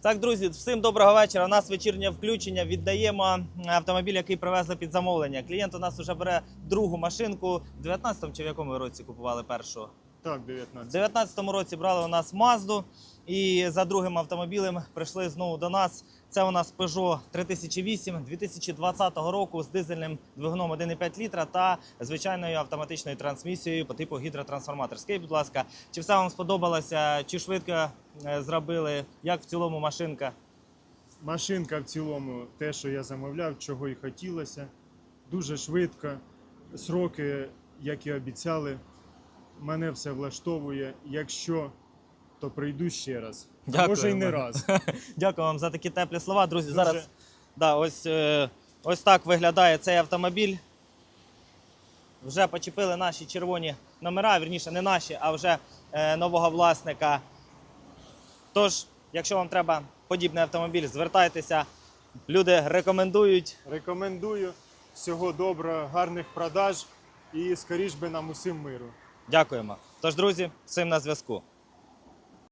Так, друзі, всім доброго вечора. У нас вечірнє включення. Віддаємо автомобіль, який привезли під замовлення. Клієнт у нас вже бере другу машинку. В 19-му чи в якому році купували першу? Так, В 19. 19-му році брали у нас Мазду. І за другим автомобілем прийшли знову до нас. Це у нас Peugeot 3008 2020 року з дизельним двигуном 1,5 літра та звичайною автоматичною трансмісією по типу гідротрансформатор. Скажіть, будь ласка, чи все вам сподобалося? Чи швидко е, зробили? Як в цілому машинка? Машинка в цілому, те, що я замовляв, чого і хотілося. Дуже швидко. Сроки, як і обіцяли, мене все влаштовує. Якщо, то прийду ще раз. А Дякую Може і не раз. Дякую вам за такі теплі слова. Друзі, Дуже. зараз да, ось, е, ось так виглядає цей автомобіль. Вже почепили наші червоні номера, вірніше, не наші, а вже е, нового власника. Тож, якщо вам треба подібний автомобіль, звертайтеся. Люди рекомендують. Рекомендую. Всього доброго, гарних продаж і скоріш би нам усім миру. Дякуємо. Тож, друзі, всім на зв'язку.